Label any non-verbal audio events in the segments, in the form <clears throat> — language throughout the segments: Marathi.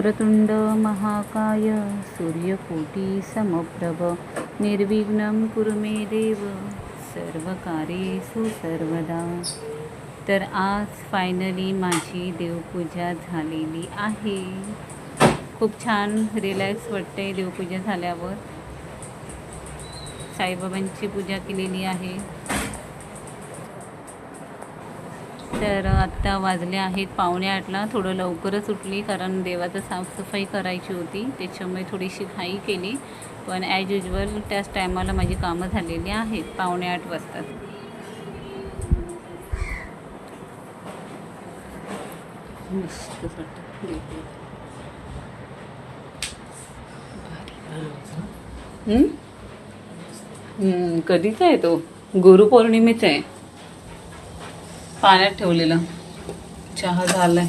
वक्रतुंड महाकाय सूर्यकोटी समप्रभ निर्विघ्नं कुरु मे देव सर्वकार्येषु सर्वदा। तर आज फायनली माझी देवपूजा झालेली आहे. खूप छान रिलॅक्स वाटते देवपूजा झाल्यावर. साईबाबांची पूजा केलेली आहे. तर आत्ता वाजले आहेत पावणे आठला. थोडं लवकरच उठली कारण देवाचं साफसफाई करायची होती. त्याच्यामुळे थोडीशी घाई केली. पण ॲज युजल त्याच टायमाला माझी कामं झालेली आहेत. पावणे आठ वाजतात. मस्त कधीचा आहे तो? गुरुपौर्णिमेचा आहे. पाण्यात ठेवलेला. चहा झालाय.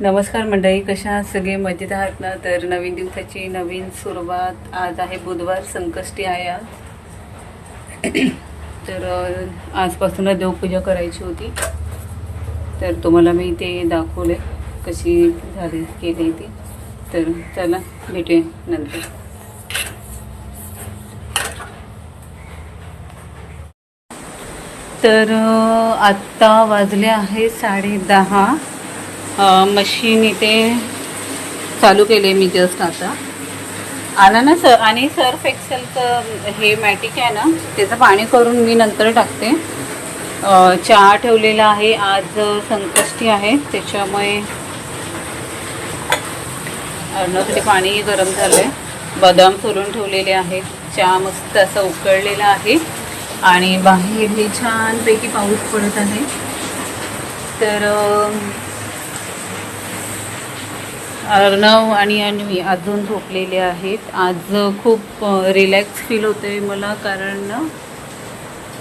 नमस्कार मंडळी कशा आहात? सगळे मजेत आहात ना? तर नवीन दिवसाची नवीन सुरुवात आज आहे बुधवार संकष्टी आहे आज. <clears throat> तर आजपासूनच देवपूजा करायची होती. तर तुम्हाला मी ते दाखवले कशी झाली केली ती. तर चला भेटूया नंतर. तर आत्ता वाजले आहे साडे दहा. मशीन इथे चालू केले मी जस्ट आता. आला ना सर आणि सर्फ एक्सेलचं हे मॅटिक आहे ना त्याचं पाणी करून मी नंतर टाकते. चहा ठेवलेला आहे आज संकष्टी आहे त्याच्यामुळे तिथे पाणी गरम झालं आहे बदाम सोलून ठेवलेले आहेत. चहा मस्त असा उकळलेला आहे. आणि बाहेर हे छानपैकी पाऊस पडत आहे. तर अर्णव आणि अन्वी अजून झोपलेले आहेत. आज खूप रिलॅक्स फील होते मला कारण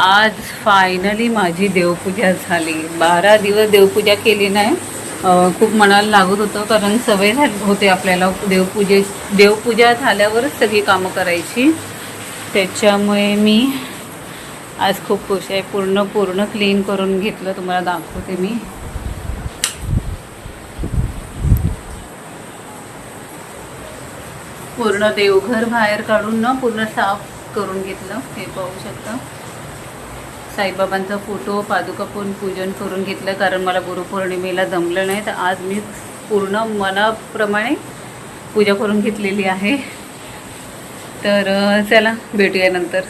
आज फायनली माझी देवपूजा झाली. बारा दिवस देवपूजा केली नाही. खूप मनाला लागत होतं कारण सवय झाली होते आपल्याला देवपूजे देवपूजा झाल्यावरच सगळी कामं करायची. त्याच्यामुळे मी आज खूप खुश आहे. पूर्ण पूर्ण क्लीन करून घेतलं तुम्हाला दाखवते मी. पूर्ण देवघर बाहेर काढून ना पूर्ण साफ करून घेतलं. हे पाहू शकता. साईबाबांचा फोटो पादुका पण पूजन करून घेतलं. कारण मला गुरुपौर्णिमेला जमलं नाही. तर आज मी पूर्ण मनाप्रमाणे पूजा करून घेतलेली आहे. तर चला भेटूया नंतर.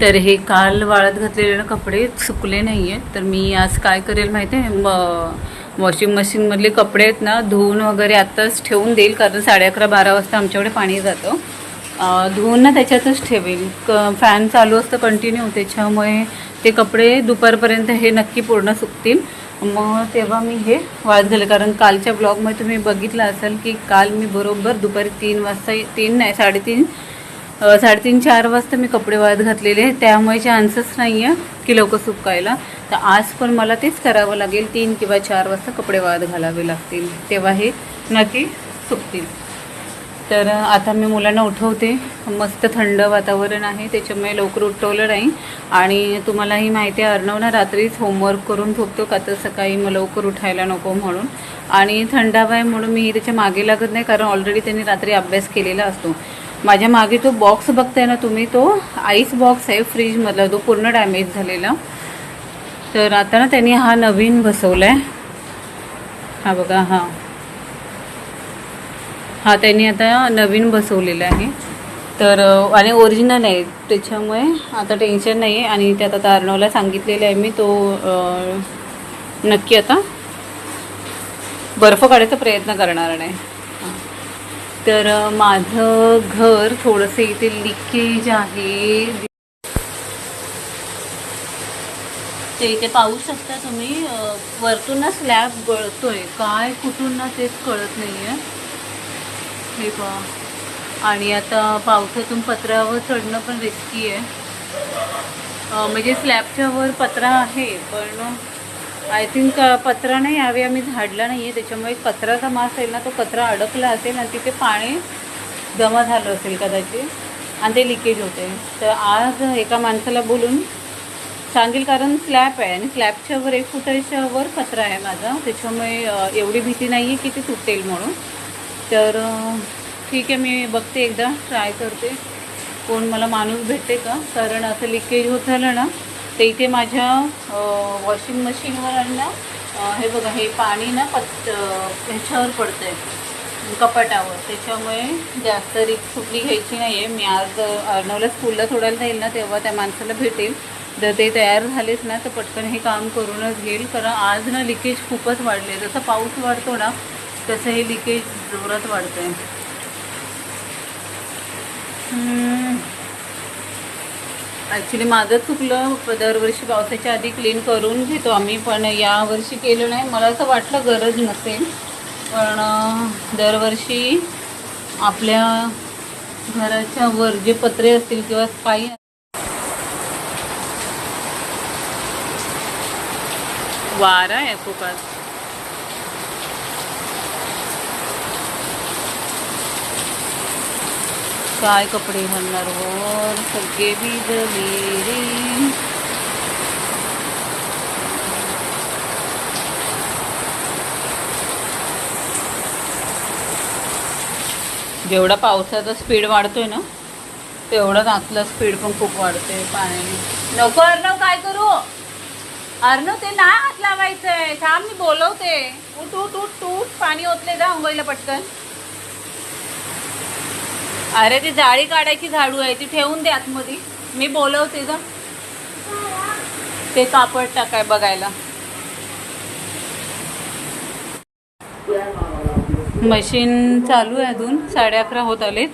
तर हे काल वाळत घातलेले ना कपडे सुकले नाही आहेत तर मी आज काय करेल माहिती आहे म वॉशिंग मशीनमधले कपडे आहेत ना धुवून वगैरे आत्ताच ठेवून देईल कारण साडे अकरा बारा वाजता आमच्याकडे पाणी जातं. धुवून ना त्याच्यातच ठेवेल. क फॅन चालू असतं कंटिन्यू त्याच्यामुळे ते कपडे दुपारपर्यंत हे नक्की पूर्ण सुकतील. मग तेव्हा मी हे वाळत घाले कारण कालच्या ब्लॉगमध्ये तुम्ही बघितलं असाल की काल मी बरोबर दुपारी तीन वाजता तीन नाही साडेतीन साडेतीन चार वाजता मी कपडे वाळत घातलेले त्यामुळे चान्सच नाही आहे की लवकर सुकायला. तर आज पण मला तेच करावं लागेल तीन किंवा चार वाजता कपडे वाळत घालावे लागतील. तेव्हा हे नक्की सुकतील. तर आता मी मुलांना उठवते. मस्त थंड वातावरण आहे त्याच्यामुळे लवकर उठवलं नाही. आणि तुम्हालाही माहिती आहे अर्णव ना रात्रीच होमवर्क करून झोपतो का तर सकाळी मग लवकर उठायला नको म्हणून. आणि थंडावा आहे म्हणून मी त्याच्यामागे लागत नाही कारण ऑलरेडी त्यांनी रात्री अभ्यास केलेला असतो. माझ्या मागे तो बॉक्स बघताय ना तुम्ही तो आईस बॉक्स आहे फ्रीजमधला तो पूर्ण डॅमेज झालेला. तर आता ना त्यांनी हा नवीन बसवला आहे हा बघा हा. हा त्यांनी आता नवीन बसवलेला आहे. तर आणि ओरिजिनल आहे. त्याच्यामुळे आता टेन्शन नाही आहे आणि त्यात आता अर्णवला सांगितलेलं आहे मी तो नक्की आता बर्फ काढायचा प्रयत्न करणार नाही तर माझं घर थोडंसं इथे लिकेज आहे. ते इथे पाहू शकता तुम्ही वरतून ना स्लॅब गळतोय. काय कुठून ना तेच कळत नाही आहे हे बा आणि आता पावसातून पत्रावर चढणं पण रिस्की आहे. म्हणजे स्लॅबच्या वर पत्रा आहे पण आय थिंक पत्रा नाही यावेळी आम्ही झाडला नाही आहे त्याच्यामुळे कचराचा मास येईल ना तो कचरा अडकला असेल आणि तिथे पाणी जमा झालं असेल कदाचित आणि ते लिकेज होते तर आज एका माणसाला बोलून सांगेल कारण स्लॅब आहे आणि स्लॅबच्या वर एक फुटाच्या वर कचरा आहे माझा. त्याच्यामुळे एवढी भीती नाही आहे की ते तुटेल म्हणून. तर ठीक आहे मी बघते एकदा ट्राय करते. कोण मला माणूस भेटते का? कारण असं लिकेज होत झालं ना तर इथे माझ्या वॉशिंग मशीनवर आणि ना हे बघा हे पाणी ना पत ह्याच्यावर पडतं आहे कपाटावर. त्याच्यामुळे जास्त रिक्स कुठली घ्यायची नाही आहे मी आज अर्णवला स्कूलला सोडायला जाईल ना तेव्हा त्या माणसाला भेटेल. जर ते तयार झालेच ना तर पटकन हे काम करूनच घेईल. कारण आज ना लिकेज खूपच वाढले. जसं पाऊस वाढतो ना तसं हे लिकेज जोरात वाढतं आहे ॲक्च्युली माझं चुकलं. दरवर्षी पावसाच्या आधी क्लीन करून घेतो आम्ही पण यावर्षी केलं नाही. मला असं वाटलं गरज नसेल. पण दरवर्षी आपल्या घराच्या वर जे पत्रे असतील किंवा स्पाई वारा आहे खूप काय कपडे घालणार वर हो? सगळे भिजले रे जेवढा पावसाचा स्पीड वाढतोय ना तेवढाच आतला स्पीड पण खूप वाढते पाण्याने. नको अर्णव काय करू? अर्णव ते नाही हात लावायचंय. थांब मी बोलवते. उठ उठ उठ उठ. पाणी ओतले जा अंघोळीला पटकन. अरे ती जाळी काढायची झाडू आहे ती ठेवून दे आतमध्ये. मी बोलवते जा ते कापड टाकाय बघायला. मशीन चालू आहे अजून साडे अकरा होत आलेत.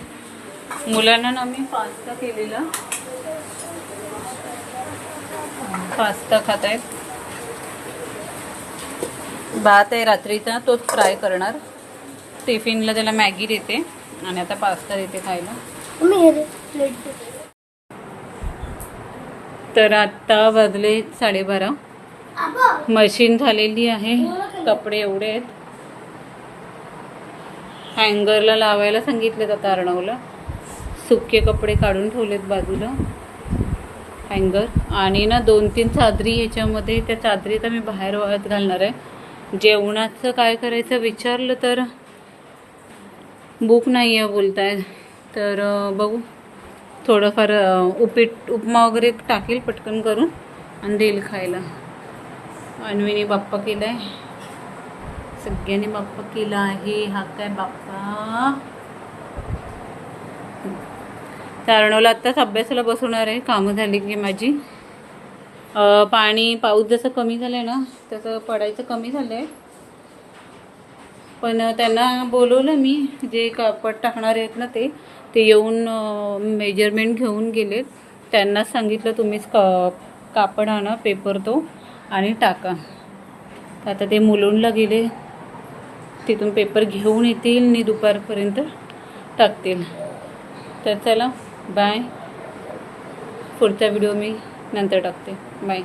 मुलांना ना मी पास्ता केलेला. पास्ता खात आहेत भात आहे रात्रीचा तोच फ्राय करणार. टिफिनला त्याला मॅगी देते. आणि आता पास्ता देते खायला. तर आत्ता वाजले साडेबारा. मशीन झालेली आहे. कपडे एवढे आहेत. हँगरला लावायला सांगितले आता अर्णवला. सुके कपडे काढून ठेवलेत बाजूला. हँगर. आणि ना दोन तीन चादरी ह्याच्यामध्ये त्या चादरी तर मी बाहेर वाळत घालणार आहे. जेवणाचं काय करायचं विचारलं तर भूक नाही आहे बोलत आहे तर बघू. थोडंफार उपीट उपमा वगैरे टाकेल पटकन करून आणि देईल खायला. अन्वीने बाप्पा केला आहे सगळ्यांनी बाप्पा केला आहे. हा काय बाप्पा? तारणवला आत्ताच अभ्यासाला बसवणार आहे. कामं झाली की माझी. पाणी पाऊस जसं कमी झालं आहे ना तसं पडायचं कमी झालं आहे पण त्यांना बोलवलं मी जे कापड टाकणार आहेत ना ते ते येऊन मेजरमेंट घेऊन गेलेत. त्यांनाच सांगितलं तुम्हीच का कापड आणा पेपर तो आणि टाका. आता ते मुलुंडला गेले. तिथून पेपर घेऊन येतील आणि दुपारपर्यंत टाकतील. तर चला बाय पुढचा व्हिडिओ मी नंतर टाकते. बाय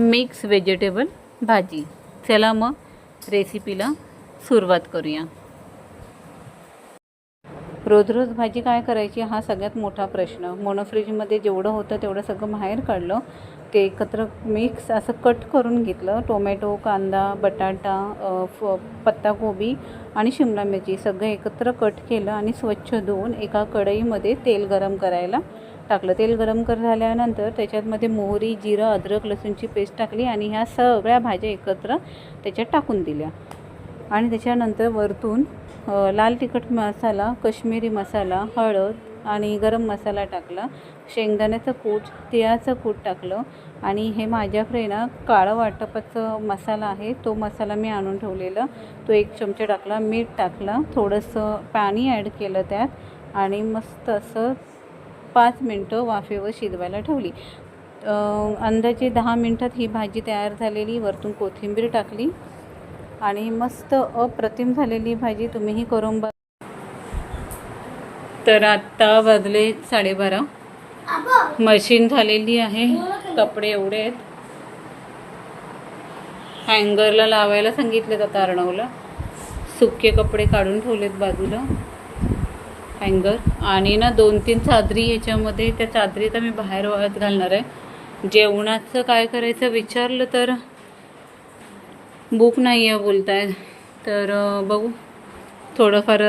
मिक्स व्हेजिटेबल भाजी. चला मग. रेसिपीला सुरुवात करूया. रोज रोज भाजी काय करायची हा सगळ्यात मोठा प्रश्न. मोनोफ्रीजमध्ये जेवढं होतं तेवढं सगळं बाहेर काढलं. ते एकत्र मिक्स असं कट करून घेतलं. टोमॅटो कांदा बटाटा फ पत्ताकोबी आणि शिमला मिरची सगळं एकत्र कट केलं आणि स्वच्छ धुवून एका कढईमध्ये तेल गरम करायला टाकलं. तेल गरम कर झाल्यानंतर त्याच्यातमध्ये मोहरी जिरं अद्रक लसूणची पेस्ट टाकली आणि ह्या सगळ्या भाज्या एकत्र त्याच्यात टाकून दिल्या. आणि त्याच्यानंतर वरतून लाल तिखट मसाला कश्मीरी मसाला हळद आणि गरम मसाला टाकला. शेंगदाण्याचं कूट तिळाचं कूट टाकलं. आणि हे माझ्याकडे ना काळं वाटपाचं मसाला आहे. तो मसाला मी आणून ठेवलेला. तो एक चमचा टाकला मीठ टाकलं थोडंसं पाणी ॲड केलं त्यात. आणि मस्त असं पाच मिनटं वाफेवर शिजवायला ठेवली. अंदाजे दहा मिनटात ही भाजी तयार झालेली. वरतून कोथिंबीर टाकली. आणि मस्त अप्रतिम झालेली भाजी. तुम्हीही करून तर आत्ता वाजले साडेबारा. मशीन झालेली आहे. कपडे एवढे आहेत. हँगरला लावायला सांगितले आता अर्णवला. सुके कपडे काढून ठेवलेत बाजूला. हँगर. आणि ना दोन तीन चादरी याच्यामध्ये त्या चादरी तर मी बाहेर वाळत घालणार आहे. जेवणाचं काय करायचं विचारलं तर बुक नाही आहे बोलताय तर बघू. थोडंफार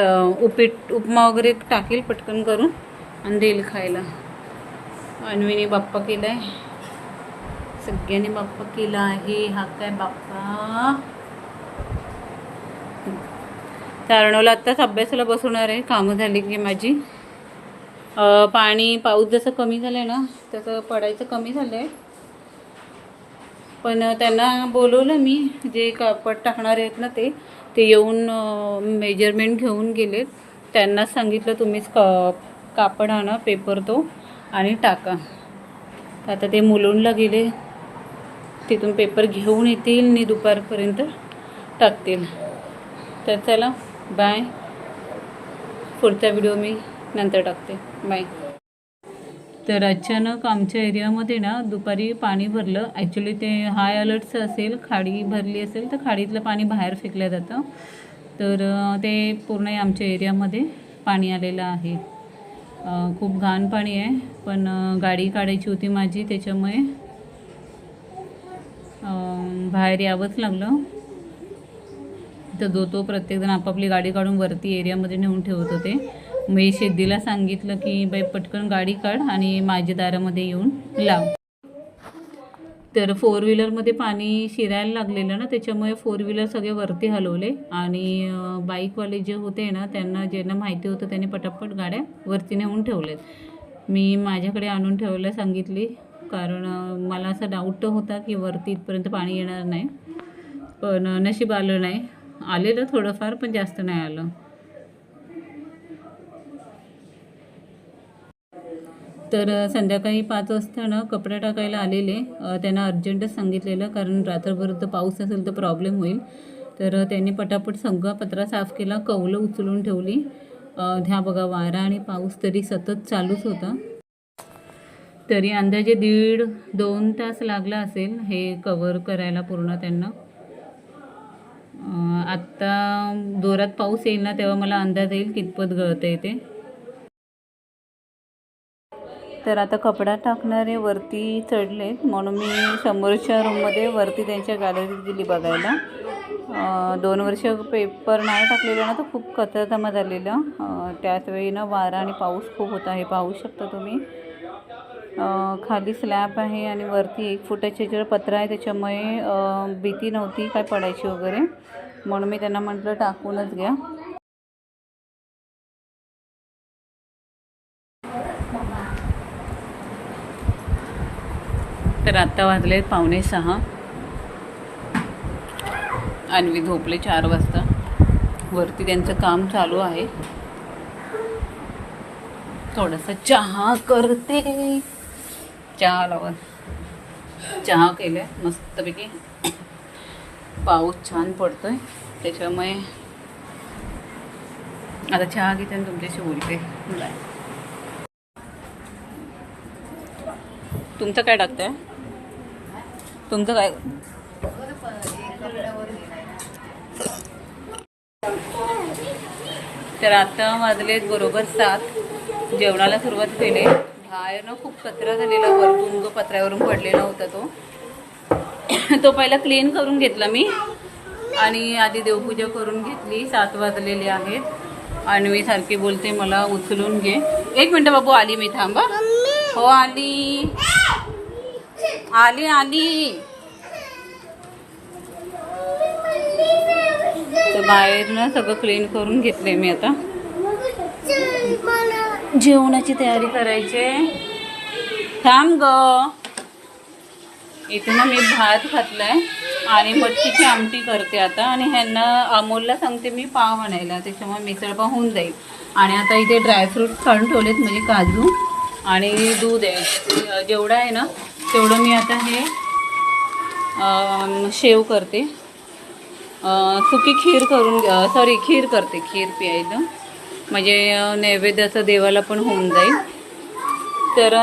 उपीट उपमा वगैरे टाकेल पटकन करून आणि देईल खायला. अन्वीने बाप्पा केला आहे सगळ्यांनी बाप्पा केला आहे. हा काय बाप्पा? तारणवला आत्ताच अभ्यासाला बसवणार आहे. कामं झाली की माझी. पाणी पाऊस जसं कमी झालं आहे ना तसं पडायचं कमी झालं आहे पण त्यांना बोलवलं मी जे कापड टाकणार आहेत ना ते ते येऊन मेजरमेंट घेऊन गेलेत त्यांना सांगितलं तुम्हीच क कापड आणा पेपर तो आणि टाका. आता ते मुलुंडला गेले. तिथून पेपर घेऊन येतील आणि दुपारपर्यंत टाकतील. तर चला बाय पुढचा व्हिडिओ मी नंतर टाकते. बाय तर अचानक आमच्या एरियामध्ये ना दुपारी पाणी भरलं. ॲक्च्युली ते हाय अलर्टचं असेल खाडी भरली असेल तर खाडीतलं पाणी बाहेर फेकलं जातं. तर ते पूर्ण आमच्या एरियामध्ये पाणी आलेलं आहे. खूप घाण पाणी आहे पण गाडी काढायची होती माझी त्याच्यामुळे बाहेर यावंच लागलं. तर जो तो प्रत्येकजण आपापली गाडी काढून वरती एरियामध्ये नेऊन ठेवत होते. मी सिद्धीला सांगितलं की बाई पटकन गाडी काढ आणि माझ्या दारामध्ये येऊन लाव. तर फोर व्हीलरमध्ये पाणी शिरायला लागलेलं ना त्याच्यामुळे फोर व्हीलर सगळे वरती हलवले आणि बाईकवाले जे होते ना त्यांना ज्यांना माहिती होतं त्यांनी पटापट गाड्या वरती नेऊन ठेवल्यात. मी माझ्याकडे आणून ठेवायला सांगितली कारण मला असा डाऊट होता की वरती इथपर्यंत पाणी येणार नाही. पण नशीब आलं नाही. आलेलं थोडंफार पण जास्त नाही आलं. तर संध्याकाळी पाच वाजता ना कपडे टाकायला आलेले. त्यांना अर्जंटच सांगितलेलं कारण रात्रभर तर पाऊस असेल तर प्रॉब्लेम होईल. तर त्यांनी पटापट सगळा पत्रा साफ केला कौलं उचलून ठेवली. ह्या बघा वारा आणि पाऊस तरी सतत चालूच होता. तरी अंदाजे दीड दोन तास लागला असेल हे कवर करायला पूर्ण त्यांना. आत्ता जोरात पाऊस येईल ना तेव्हा मला अंदाज येईल कितपत गळतं आहे ते. तर आता कपडा टाकणारे वरती चढलेत म्हणून मी समोरच्या रूममध्ये वरती त्यांच्या गॅलरीत गेली बघायला. दोन वर्ष पेपर नाही टाकलेला ना तर खूप कचरातमा झालेला. त्याच वेळी ना वारा आणि पाऊस खूप होता हे पाहू शकता तुम्ही. खाली स्लॅब आहे आणि वरती एक फुटाचे जे पत्रा आहे त्याच्यामुळे भीती नव्हती काय पडायची वगैरे. म्हणून मी त्यांना म्हटलं टाकूनच घ्या. तर आत्ता वाजले पावणे सहा. अन्वी झोपले चार वाजता. वरती त्यांचं काम चालू आहे. थोडासा चहा करते. चहा लावत चहा केलाय मस्तपैकी. पाऊस छान पडतोय. त्याच्यामुळे आता चहा घेते आणि तुमच्याशी बोलते. बाय. तुमचं काय टाकताय? तुमचं काय? तर आता वाजलेत बरोबर सात. जेवणाला सुरुवात केली. बाहेर ना खूप कचरा झालेला. वरतून जो पत्र्यावरून पडलेला होता तो. तो पहिला क्लीन करून घेतला मी. आणि आधी देवपूजा करून घेतली. सात वाजलेले आहेत. आणि मी सारखी बोलते मला उचलून घे. एक मिनटं बाबू आली मी थांबा. हो आली. आली आली तर बाहेर ना सगळं क्लीन करून घेतले मी आता. जेवणाची तयारी करायची थांब ग. इथे ना मी भात खातलाय आणि मटकीची आमटी करते आता. आणि ह्यांना अमोलला सांगते मी पाव आणायला. त्याच्यामुळे मिसळ पाव होऊन जाईल. आणि आता इथे ड्रायफ्रूट काढून ठेवलेत म्हणजे काजू आणि दूध आहे. जेवढं आहे ना तेवढं मी आता हे शेव करते. सुकी खीर करून सॉरी खीर करते खीर प्यायचं म्हणजे नैवेद्याचं देवाला पण होऊन जाईल. तर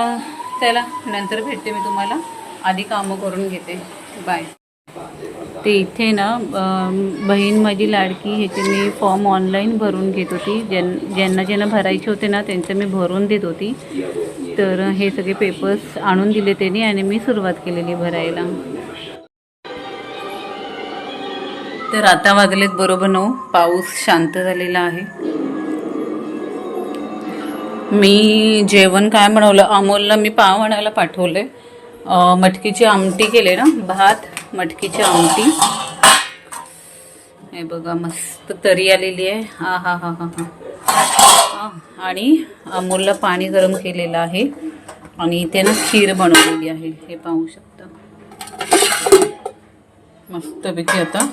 त्याला नंतर भेटते मी तुम्हाला. आधी कामं करून घेते. बाय ते इथे ना बहीण माझी लाडकी ह्याचे मी फॉर्म ऑनलाईन भरून घेत होती. ज्यां ज्यांना ज्यांना भरायचे होते ना त्यांचं मी भरून देत होती. तर हे सगळे पेपर्स आणून दिले त्यांनी आणि मी सुरुवात केलेली भरायला. तर आता वाजलेत बरोबर नऊ. पाऊस शांत झालेला आहे. मी जेवण काय बनवलं? अमोलला मी पाव आणायला पाठवले मटकीची आमटी केले ना भात मटकीची आमटी. हे बघा मस्त तरी आलेली आहे. हा हा हा हा हा. आणि अमोलला पाणी गरम केलेलं आहे. आणि इथे ना खीर बनवलेली आहे. हे पाहू शकता. मस्तपैकी आता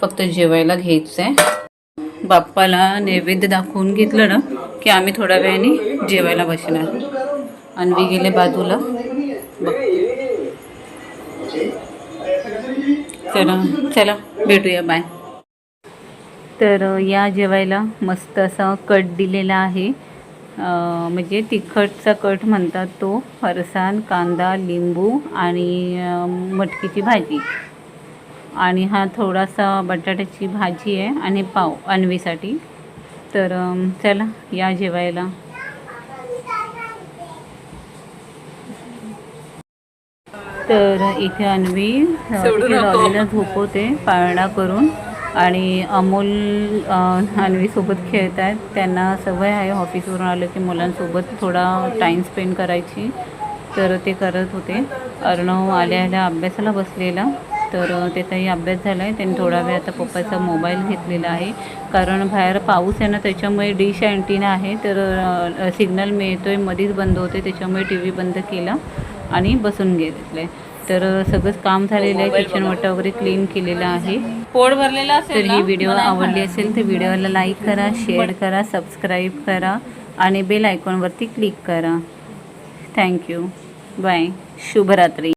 फक्त जेवायला घ्यायचं आहे बाप्पाला नैवेद्य दाखवून घेतलं ना की आम्ही थोड्या वेळाने जेवायला बसणार. अन्वी गेले बाजूला. बघ. चला चला भेटूया बाय. तर या जेवायला मस्त असा कट दिलेला आहे. म्हणजे तिखटचा कट म्हणतात तो फरसाण कांदा लिंबू आणि मटकीची भाजी. आणि हा थोडासा बटाट्याची भाजी आहे आणि पाव अन्वीसाठी. तर चला या जेवायला. तर इथे अन्वी झोपवते पाळणा करून. आणि अमोल अन्वीसोबत खेळत आहेत. त्यांना सवय आहे ऑफिसवरून आलं की मुलांसोबत थोडा टाईम स्पेंड करायची. तर ते करत होते. अर्णव आल्या आल्या अभ्यासाला बसलेला. तर त्याचाही अभ्यास झाला आहे त्यांनी थोडा वेळ आता पप्पाचा मोबाईल घेतलेला आहे. कारण बाहेर पाऊस आहे ना त्याच्यामुळे डिश अँटीना आहे. तर सिग्नल मिळतोय मध्येच बंद होते त्याच्यामुळे टी व्ही बंद केला आणि बसून घेतले तर सगळंच काम झालेलं आहे. किचन वटा वगैरे क्लीन केलेलं आहे. पोट भरलेला तर असेल ही ना? व्हिडिओ आवडली असेल तर व्हिडिओला लाईक करा शेअर करा सबस्क्राईब करा आणि बेल आयकॉनवरती क्लिक करा. थँक्यू बाय शुभरात्री.